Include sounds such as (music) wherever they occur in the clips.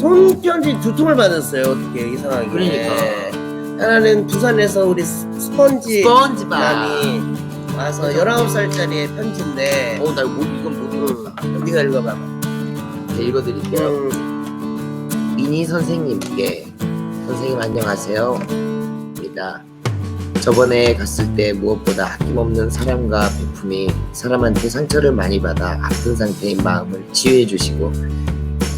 손편지 두 통을 받았어요. 어떻게 이상하게. 그러니까. 하나는 부산에서 우리 스- 스펀지 스펀지밥. 남이 와서 19살짜리의 편지인데 어, 나 못, 이건 못 읽었다. 네가 읽어봐. 네, 읽어드릴게요. 음, 미니 선생님께 선생님 안녕하세요. 입니다. 저번에 갔을 때 무엇보다 아낌없는 사랑과 베품이 사람한테 상처를 많이 받아 아픈 상태인 마음을 치유해 주시고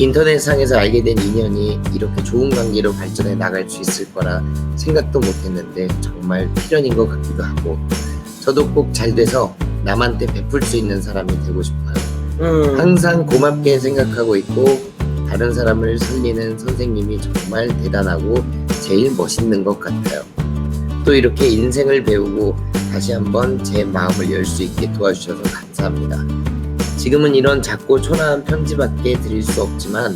인터넷상에서 알게 된 인연이 이렇게 좋은 관계로 발전해 나갈 수 있을 거라 생각도 못했는데 정말 필연인 것 같기도 하고 저도 꼭 잘 돼서 남한테 베풀 수 있는 사람이 되고 싶어요. 음. 항상 고맙게 생각하고 있고 다른 사람을 살리는 선생님이 정말 대단하고 제일 멋있는 것 같아요. 또 이렇게 인생을 배우고 다시 한번 제 마음을 열 수 있게 도와주셔서 감사합니다. 지금은 이런 작고 초라한 편지밖에 드릴 수 없지만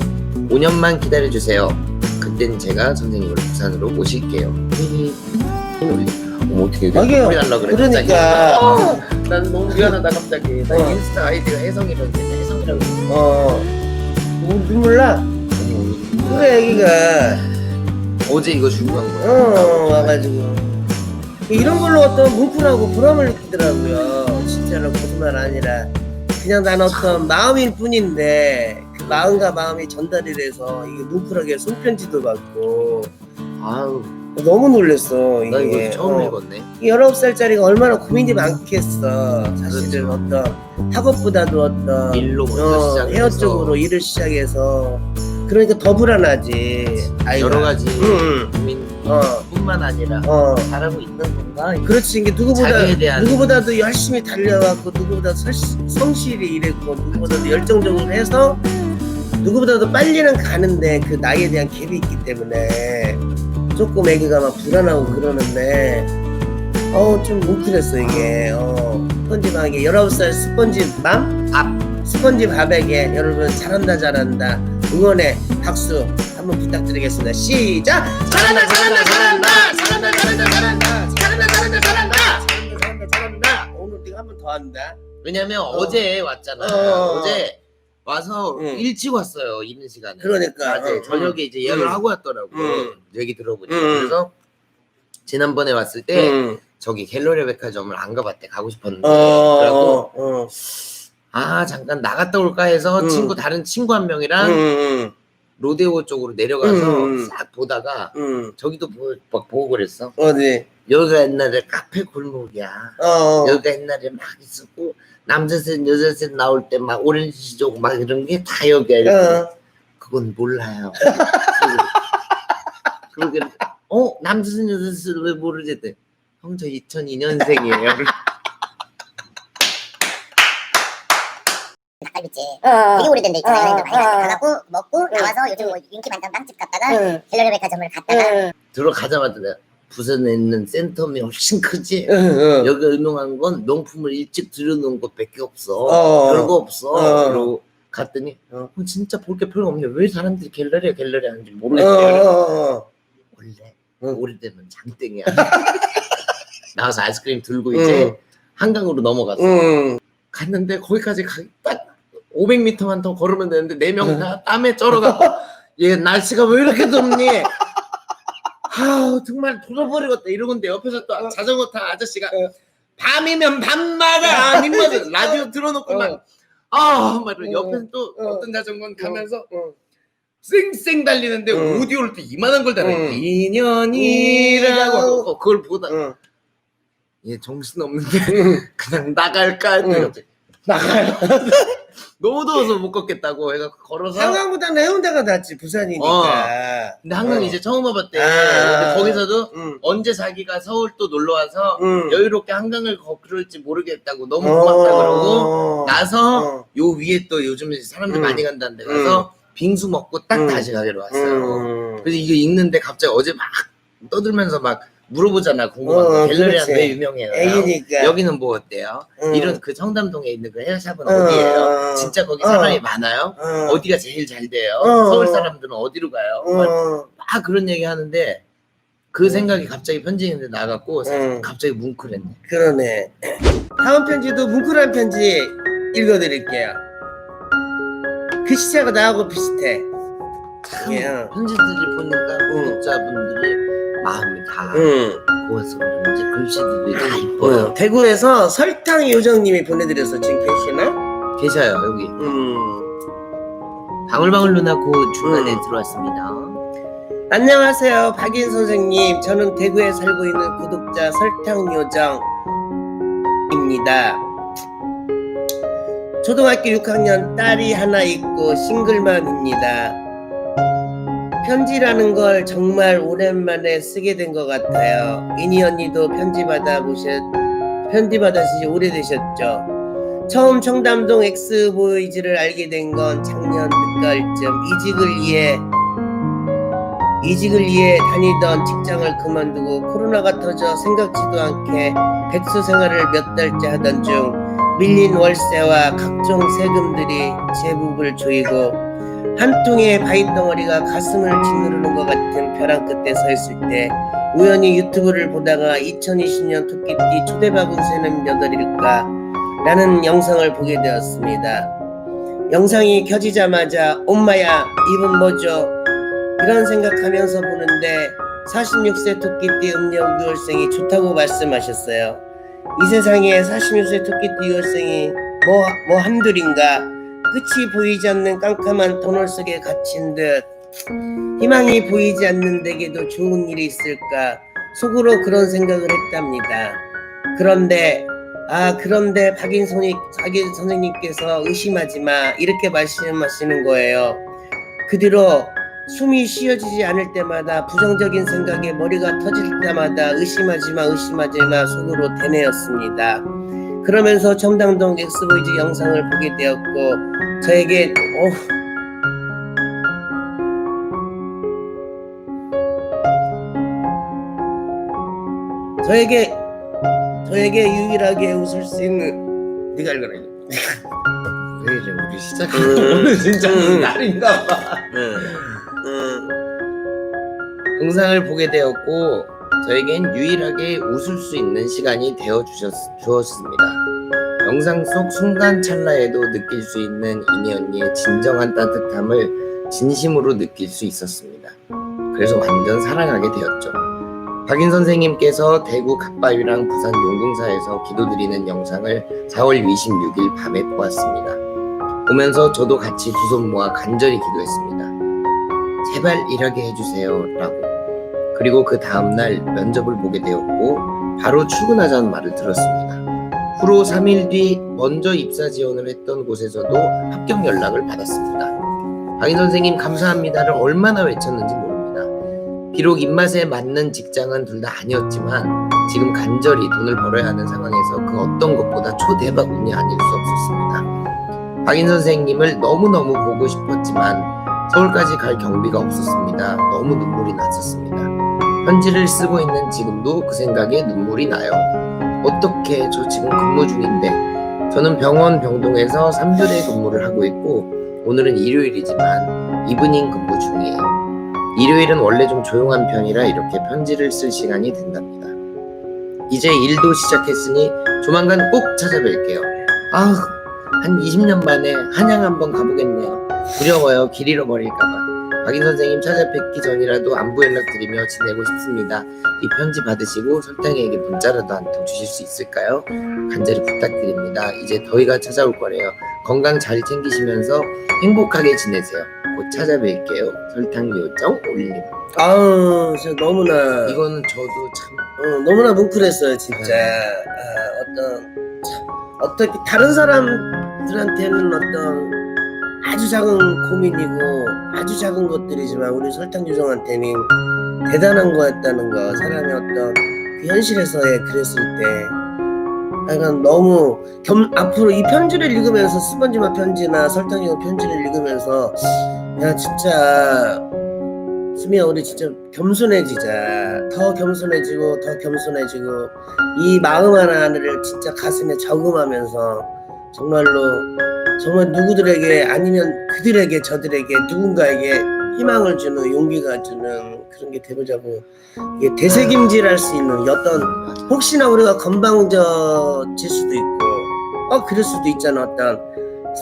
5년만 기다려주세요. 그땐 제가 선생님을 부산으로 모실게요. 히히. 어머 어떻게 자기야, 소리 날라 그래 그러니까. 갑자기. 어, 난 너무 미안하다 갑자기 나 어. 인스타 아이디가 혜성이라고 했는데 혜성이라고 했는데 어. 눈- 눈물 나? 그래 애기가 어제 이거 중요한 거야. 어 와가지고 이런 걸로 어떤 뭉클하고 보람을 느끼더라고요 진짜로 거짓말 아니라 그냥 난 어떤 마음일 뿐인데 그 마음과 마음이 전달이 돼서 이게 뭉클하게 손편지도 받고 아우, 너무 놀랬어 나 이게 이거 처음 어. 읽었네. 19살짜리가 얼마나 고민이 많겠어 사실은 그렇죠. 어떤 학업보다도 어떤 일로 먼저 어, 시작해서 헤어 쪽으로 일을 시작해서 그러니까 더 불안하지 아이가. 여러 가지 응, 고민 뿐만 어, 아니라 어. 잘하고 있는 건가? 그렇지. 이게 누구보다 대한- 누구보다도 열심히 달려왔고 누구보다 설- 성실히 일했고 누구보다도 열정적으로 해서 누구보다도 빨리는 가는데 그 나이에 대한 갭이 있기 때문에 조금 애기가 막 불안하고 그러는데 어좀 뭉클했어 이게. 어 스펀지밥에게 19살 스펀지맘 밥. 스펀지밥에게 여러분 잘한다 잘한다. 응원의 박수 한번 부탁드리겠습니다. 시작! 잘한다 잘한다 잘한다 잘한다 잘한다 잘한다 잘한다 잘한다 잘한다 잘한다 잘한다 잘한다 오늘 네가 한 번 더 한다 왜냐면 어. 제 왔잖아. 어. 어제 와서 응. 일찍 왔어요. 있는 시간에. 그러니까. 낮에 어, 저녁에 이제 예약을 응. 하고 왔더라고. 응. 얘기 들어보니까. 응. 그래서 지난번에 왔을 때 응. 저기 갤러리 백화점을 안 가봤대. 가고 싶었는데. 어, 그래갖고 어, 어. 아 잠깐 나갔다 올까 해서 응. 친구 다른 친구 한 명이랑 응, 로데오 쪽으로 내려가서 응, 응. 싹 보다가 응, 응. 저기도 보, 막 보고 그랬어. 어디? 여기가 옛날에 카페 골목이야. 어, 어. 여기가 옛날에 막 있었고 남자셋 여자셋 나올 때 막 오렌지족 막 이런 게 다 여기야. 어. 그건 몰라요. (laughs) 그러게 어 남자셋 여자셋 왜 모르지? 형저 2002년생이에요. 닭갈비집 어. 되게 오래된 데 있잖아요. 어, 많이 어, 가서 가고 먹고 응. 나와서 요즘 뭐 인기 만점 빵집 갔다가 응. 갤러리 백화점을 갔다가 응. 들어가자마자 내가 부산에 있는 센텀이 훨씬 크지. 응, 응. 여기가 유명한 건 명품을 일찍 들여놓은 것밖에 없어. 어. 별거 없어. 어. 그러고 갔더니 어. 어, 진짜 볼 게 별로 없네. 왜 사람들이 갤러리야 갤러리 하는지 어, 모르겠어요. 어, 어. 원래 응. 오래되면 장땡이야. (laughs) 나와서 아이스크림 들고 이제 응. 한강으로 넘어갔어. 응. 갔는데 거기까지 가, 딱 500m만 더 걸으면 되는데 네명 응. 다 땀에 쩔어가. (laughs) 얘 날씨가 왜 이렇게 덥니? 아우 정말 돌아버리겠다 이러는데 옆에서 또 어. 자전거 탄 아저씨가 어. 밤이면 밤마다 님마다 (laughs) 라디오 틀어놓고 어. 막 아, 막 이러고 어. 옆에서 또 어. 어떤 자전거는 가면서 어. 쌩쌩 달리는데 응. 오디오를 또 이만한 걸 달아. 응. 인연이라고 하고 그걸 보다 응. 얘 정신 없는데 응. 그냥 나갈까 했더니 응. 나가요. (laughs) 너무 더워서 못 걷겠다고 해가 걸어서 한강보다는 해운대가 낫지 부산이니까. 근데 한강 어. 이제 처음 와봤대. 아. 근데 거기서도 응. 언제 자기가 서울 또 놀러 와서 응. 여유롭게 한강을 걸을지 모르겠다고 너무 어. 고맙다 그러고 나서 어. 요 위에 또 요즘 사람들 응. 많이 간다는 데 가서 빙수 먹고 딱 응. 다시 가기로 왔어요. 음. 그래서 이거 읽는데 갑자기 어제 막 떠들면서 막 물어보잖아 궁금한 거 어, 갤러리아 그렇지. 왜 유명해요? 애기니까. 여기는 뭐 어때요? 응. 이런 그 청담동에 있는 그 헤어샵은 어. 어 디예요? 진짜 거기 어. 사람이 많아요? 어. 어디가 제일 잘 돼요? 어. 서울 사람들은 어디로 가요? 막, 어. 막 그런 얘기 하는데 그 음. 생각이 갑자기 편지인데 나갔고 음. 갑자기 뭉클했네. 그러네. 다음 편지도 뭉클한 편지 읽어드릴게요. 그 시차가 나하고 비슷해. 참 예. 편지들이 보니까 구독자분들이 마음이 다 응. 고와서 그런지 글씨들이 다 이뻐요. 어, 대구에서 설탕 요정님이 보내드려서 지금 계시나? 계셔요 여기. 음. 방울방울 누나 고 중간에 음. 들어왔습니다. 안녕하세요, 박인 선생님. 저는 대구에 살고 있는 구독자 설탕 요정입니다. 초등학교 6학년 딸이 하나 있고 싱글맘입니다. 편지라는 걸 정말 오랜만에 쓰게 된 것 같아요. 이니 언니도 편지 받아보셨, 편지 받으신 지 오래되셨죠? 처음 청담동 엑스보이즈를 알게 된 건 작년 늦가을쯤 이직을 위해 이직을 위해 다니던 직장을 그만두고 코로나가 터져 생각지도 않게 백수 생활을 몇 달째 하던 중 밀린 월세와 각종 세금들이 제복을 조이고 한 통의 바위 덩어리가 가슴을 짓누르는 것 같은 벼랑 끝에 서 있을 때 우연히 유튜브를 보다가 2020년 토끼띠 초대박은 새는 몇 월일까 라는 영상을 보게 되었습니다. 영상이 켜지자마자 엄마야 이분 뭐죠? 이런 생각하면서 보는데 46세 토끼띠 음력 6월생이 좋다고 말씀하셨어요. 이 세상에 46세 토끼띠 6월생이 뭐, 뭐 한둘인가 끝이 보이지 않는 깜깜한 터널 속에 갇힌 듯 희망이 보이지 않는 데게도 좋은 일이 있을까 속으로 그런 생각을 했답니다. 그런데 아 그런데 박인선이 박인 선생님께서 의심하지 마 이렇게 말씀하시는 거예요. 그 뒤로 숨이 쉬어지지 않을 때마다 부정적인 생각에 머리가 터질 때마다 의심하지 마 의심하지 마 속으로 되뇌었습니다. 그러면서 청담동 엑스보이즈 영상을 보게 되었고 저에게 어 저에게 저에게 유일하게 웃을 수 있는 네가 읽어라 이거. (laughs) 왜 이래 우리 시작 음. (laughs) 오늘 진짜 음. 날인가 봐. 응. 응. 영상을 보게 되었고 저에겐 유일하게 웃을 수 있는 시간이 되어 주었습니다. 영상 속 순간 찰나에도 느낄 수 있는 이니 언니의 진정한 따뜻함을 진심으로 느낄 수 있었습니다. 그래서 완전 사랑하게 되었죠. 박인 선생님께서 대구 갓바위랑 부산 용궁사에서 기도드리는 영상을 4월 26일 밤에 보았습니다. 보면서 저도 같이 두 손 모아 간절히 기도했습니다. 제발 일하게 해주세요. 라고. 그리고 그 다음날 면접을 보게 되었고, 바로 출근하자는 말을 들었습니다. 후로 3일 뒤 먼저 입사 지원을 했던 곳에서도 합격 연락을 받았습니다. 박인 선생님 감사합니다를 얼마나 외쳤는지 모릅니다. 비록 입맛에 맞는 직장은 둘 다 아니었지만, 지금 간절히 돈을 벌어야 하는 상황에서 그 어떤 것보다 초대박 운이 아닐 수 없었습니다. 박인 선생님을 너무너무 보고 싶었지만, 서울까지 갈 경비가 없었습니다. 너무 눈물이 났었습니다. 편지를 쓰고 있는 지금도 그 생각에 눈물이 나요. 어떻게 저 지금 근무 중인데 저는 병원 병동에서 3교대 근무를 하고 있고 오늘은 일요일이지만 이브닝 근무 중이에요. 일요일은 원래 좀 조용한 편이라 이렇게 편지를 쓸 시간이 된답니다. 이제 일도 시작했으니 조만간 꼭 찾아뵐게요. 아우 한 20년 만에 한양 한번 가보겠네요. 두려워요. 길 잃어버릴까봐. 박인 선생님 찾아뵙기 전이라도 안부 연락드리며 지내고 싶습니다. 이 편지 받으시고 설탕이에게 문자라도 한 통 주실 수 있을까요? 간절히 부탁드립니다. 이제 더위가 찾아올 거래요. 건강 잘 챙기시면서 행복하게 지내세요. 곧 찾아뵐게요. 설탕 요정 올림. 아우 저 너무나 이거는 저도 참 어, 너무나 뭉클했어요 진짜 아, 어떤 참, 어떻게 다른 사람들한테는 어떤 아주 작은 고민이고 아주 작은 것들이지만 우리 설탕 요정한테는 대단한 거였다는 거 사람의 어떤 그 현실에서의 그랬을 때. 약간 너무 겸, 앞으로 이 편지를 읽으면서 스펀지맛 편지나 설탕 요정 편지를 읽으면서 야 진짜 수미야 우리 진짜 겸손해지자. 더 겸손해지고 더 겸손해지고. 이 마음 하나를 진짜 가슴에 저금하면서 정말로 정말 누구들에게 아니면 그들에게 저들에게 누군가에게 희망을 주는 용기가 주는 그런 게 되보자고. 이게 되새김질할 수 있는 어떤 혹시나 우리가 건방져질 수도 있고 어 그럴 수도 있잖아. 어떤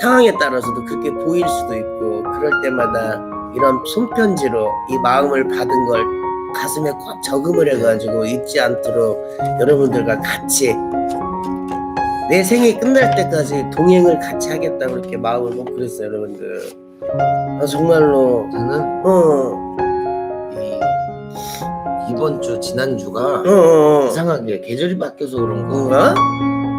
상황에 따라서도 그렇게 보일 수도 있고 그럴 때마다 이런 손편지로 이 마음을 받은 걸 가슴에 꽉 저금을 해가지고 잊지 않도록 여러분들과 같이 내 생이 끝날 때까지 동행을 같이 하겠다고 이렇게 마음을 먹고 그랬어요 여러분들. 아, 정말로. 저는? 어, 이, 이번 주 지난 주가 어, 어, 이상하게 계절이 바뀌어서 그런 거. 뭔가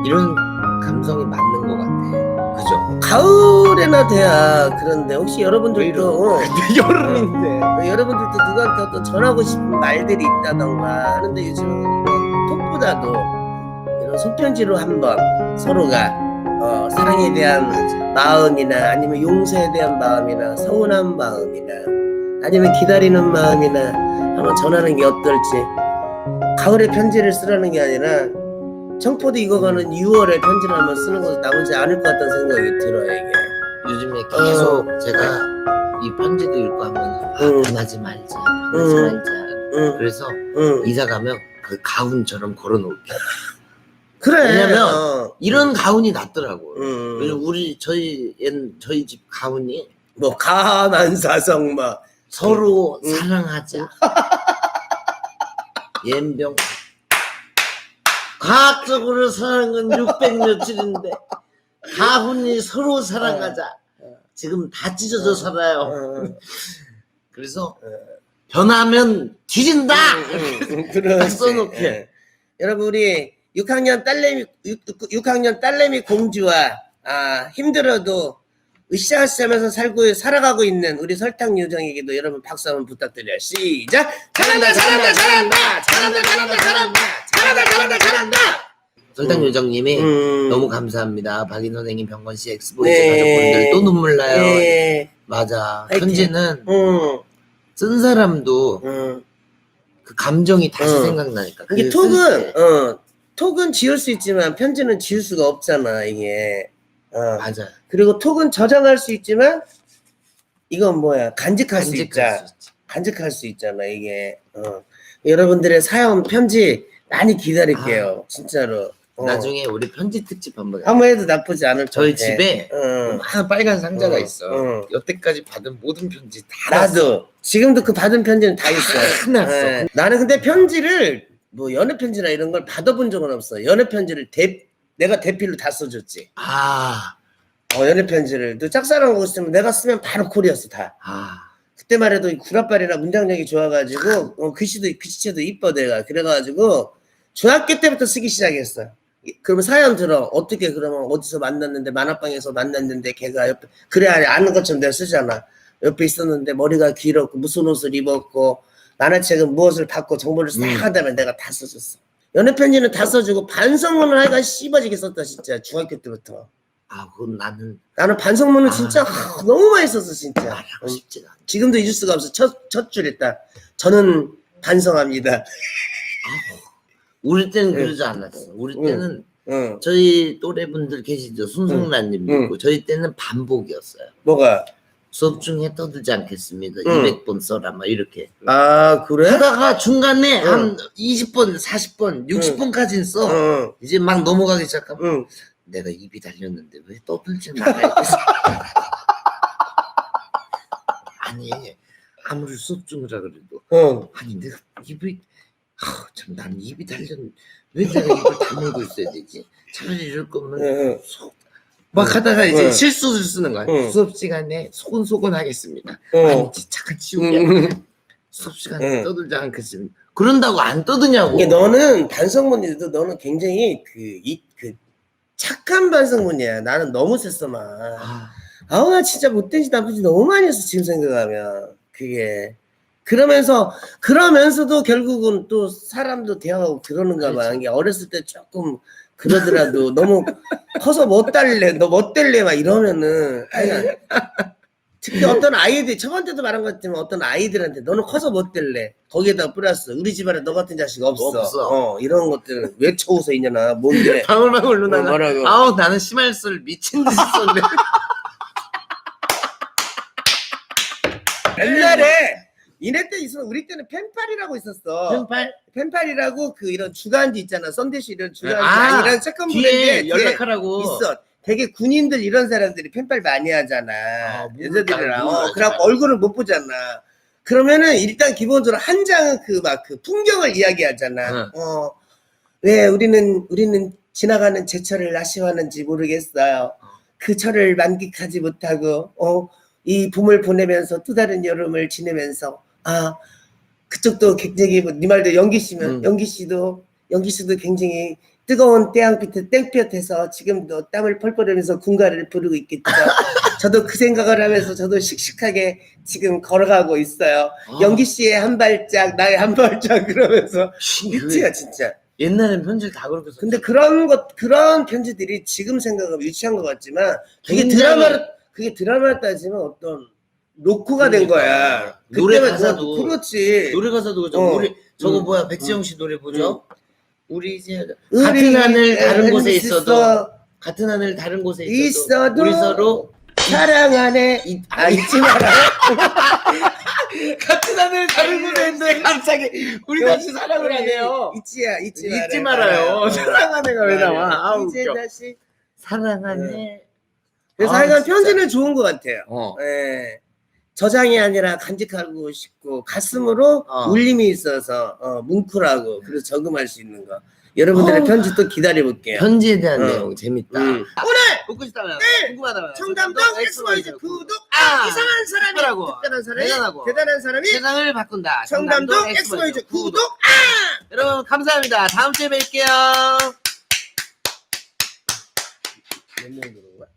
이런 감성이 맞는 것 같아. 그죠? 가을에나 돼야 그런데 혹시 여러분들도 어, (laughs) 여름인데. 여러분들도 누구한테 어떤 전하고 싶은 말들이 있다던가 하는데 요즘 이런 톡보다도 손편지로 한번 서로가 어, 사랑에 대한 마음이나 아니면 용서에 대한 마음이나 서운한 마음이나 아니면 기다리는 마음이나 한번 전하는 게 어떨지 가을에 편지를 쓰라는 게 아니라 청포도 익어가는 6월에 편지를 한번 쓰는 것도 나오지 않을 것 같다는 생각이 들어요 이게 요즘에 계속 제가 이 편지도 읽고 하면서 아, 응. 변하지 말자, 변하지 응. 말자. 응, 그래서 응. 이사 가면 그 가훈처럼 걸어놓을게. 그래 왜냐면 어. 이런 가훈이 낫더라고요. 음. 우리 저희 옛 저희 집 가훈이 뭐 가난 사성마 서로 응. 사랑하자. (laughs) 옌병. 과학적으로 사랑은 600 며칠인데 가훈이 서로 사랑하자. 지금 다 찢어져 살아요. 어, (laughs) 그래서 변하면 뒤진다. 그런 딱 써놓게. 예. 여러분 우리 6학년 딸내미 6, 학년 딸내미 공주와 아, 힘들어도 으쌰으쌰 하면서 살고 살아가고 있는 우리 설탕 요정에게도 여러분 박수 한번 부탁드려요. 시작. 잘한다 잘한다 잘한다 잘한다 잘한다 잘한다 잘한다 잘한다 잘한다. 설탕 음. 요정님이 음. 너무 감사합니다. 박인 선생님, 병건 씨, 엑스보이즈 네. 가족분들 또 눈물 나요. 네. 맞아. 화이팅. 편지는 음. 쓴 사람도 음. 그 감정이 다시 응. 생각나니까. 이게 그쓸 톡은 때. 어 톡은 지울 수 있지만 편지는 지울 수가 없잖아 이게. 어. 맞아. 그리고 톡은 저장할 수 있지만 이건 뭐야 간직할 수 간직할 있자. 수 있지. 간직할 수 있잖아 이게. 어. 여러분들의 사연 편지 많이 기다릴게요 진짜로. 어. 나중에 우리 편지 특집 한번 해. 한번 해도 나쁘지 않을 저희 것 같아. 집에 어. 하나 빨간 상자가 어, 있어. 어. 여태까지 받은 모든 편지 다. 나도 지금도 그 받은 편지는 다 있어. 다 났어. 예. 나는 근데 편지를 뭐 연애 편지나 이런 걸 받아본 적은 없어. 연애 편지를 대 내가 대필로 다 써줬지. 아, 어, 연애 편지를 너 짝사랑하고 있으면 내가 쓰면 바로 콜이었어 다. 아, 그때만 해도 이 구라빨이나 문장력이 좋아가지고 어, 글씨도 글씨체도 이뻐 내가 그래가지고 중학교 때부터 쓰기 시작했어. 이- 그러면 사연 들어 어떻게 그러면 어디서 만났는데 만화방에서 만났는데 걔가 옆에 그래 아는 것처럼 내가 쓰잖아. 옆에 있었는데 머리가 길었고 무슨 옷을 입었고 만화책은 무엇을 받고 정보를 싹 음. 한다면 내가 다 써줬어. 연애 편지는 다 써주고 반성문을 하여간 씹어지게 썼다 진짜 중학교 때부터. 아, 그건 나는 나는 반성문을 아. 진짜 하, 너무 많이 썼어 진짜. 말하고 싶지가 않아. 지금도 잊을 수가 없어. 첫, 첫줄 일단. 저는 반성합니다. 우리 때는 응. 그러지 않았어. 우리 응. 때는 응. 저희 또래분들 계시죠. 순승란님도 응. 있고 저희 때는 반복이었어요. 뭐가? 수업 중에 떠들지 않겠습니다. 응. 200번 써라 막 이렇게. 아, 그래? 하다가 중간에 응. 한 20번, 40번, 60번까지는 써. 응. 이제 막 넘어가기 시작하면 응. 내가 입이 달렸는데 왜 떠들지 말아야겠어. (laughs) 아니 아무리 수업 중이라 그래도 응. 아니 내가 입이 아, 참 나는 입이 달렸 왜 내가 입을 다물고 있어야 되지? 차라리 이럴 거면 응. 속- 막 하다가 이제 응. 실수를 쓰는 거야. 응. 수업 시간에 소곤소곤 하겠습니다. 응. 아니 치우게. 응. 수업 시간에 응. 떠들지 않겠습니다. 그런다고 안 떠드냐고. 이게 너는 반성문이도 너는 굉장히 그, 이, 그, 착한 반성문이야. 나는 너무 셌어, 막. 아, 아우, 나 진짜 못된 짓 나쁜 짓 너무 많이 했어, 지금 생각하면. 그게. 그러면서, 그러면서도 결국은 또 사람도 대화하고 그러는가 봐. 그렇지. 이게 어렸을 때 조금 그러더라도 너무 커서 못 달래, 너못 될래, 막 이러면은. 하여간 특히 어떤 아이들, 저번 때도 말한 것 같지만 어떤 아이들한테 너는 커서 못 될래. 거기에다 플러스 우리 집안에 너 같은 자식 없어. 없어. 어, 이런 것들을 왜 쳐웃어 있냐나. 뭔데. (laughs) 방울방울 어, 누나가 뭐라고. 아우 나는 심할수를 미친 듯이 썼네. 옛날에 이네 때 있어 우리 때는 펜팔이라고 있었어. 펜팔 펜팔이라고 그 이런 주간지 있잖아. 썬데시 이런 주간지 아, 아니라 책권 뒤에 보는데 연락하라고. 있어. 되게 군인들 이런 사람들이 펜팔 많이 하잖아. 아, 여자들이랑. 어. 그래갖고 얼굴을 못 보잖아. 그러면은 일단 기본적으로 한 장은 그 막 그 풍경을 이야기하잖아. 응. 어, 왜 우리는 우리는 지나가는 제철을 아쉬워하는지 모르겠어요. 그 철을 만끽하지 못하고 어, 이 봄을 보내면서 또 다른 여름을 지내면서 아 그쪽도 굉장히 뭐, 네 말도 연기 씨면 음. 연기 씨도 연기 씨도 굉장히 뜨거운 태양 빛에 땡볕에서 지금도 땀을 펄펄 흘리면서 군가를 부르고 있겠죠. (laughs) 저도 그 생각을 하면서 저도 씩씩하게 지금 걸어가고 있어요. 아, 연기 씨의 한 발짝, 나의 한 발짝 그러면서 미치야 진짜. 옛날엔 편지를 다 그렇게 썼 근데 그런 것 그런 편지들이 지금 생각하면 유치한 것 같지만 그게 굉장히- 드라마로 그게 드라마로 따지면 어떤 로코가 된. 거야. 노래 그때만 가사도- 그- 그렇지. 노래 가사도 그죠. 어. 우리 저거 음. 뭐야 백지영 씨 노래 보죠. 우리 이제 같은 하늘 다른 곳에 있어 있어도 같은 하늘 다른 곳에 있어도, 있어도 우리 서로 사랑 안에 이- 아 잊지 마라. (laughs) 같은 하늘 다른 곳에 있는데 갑자기 우리 다시 사랑을 하네요. 잊지야 잊지 마라. 잊지 말아요. 사랑한 애가 왜 나와? 아우 이제 웃겨. 다시. 사랑하네. 그래서 아, 하여간 진짜. 편지는 좋은 것 같아요. 어. 예. 저장이 아니라 간직하고 싶고 가슴으로 어. 울림이 있어서 어, 뭉클하고 그래서 저금할 수 있는 거. 여러분들의 어. 편지 또 기다려 볼게요. 편지에 대한 어. 내용 재밌다. 음. 오늘 묻고 싶다면 궁금하다면 청담동 엑스와이즈 구독 아 이상한 사람이 특별하고 특별한 사람이 대단하고 대단한 사람이 세상을 바꾼다. 청담동 엑스와이즈 구독 여러분 감사합니다. 다음 주에 뵐게요. 몇명 들어온 거야?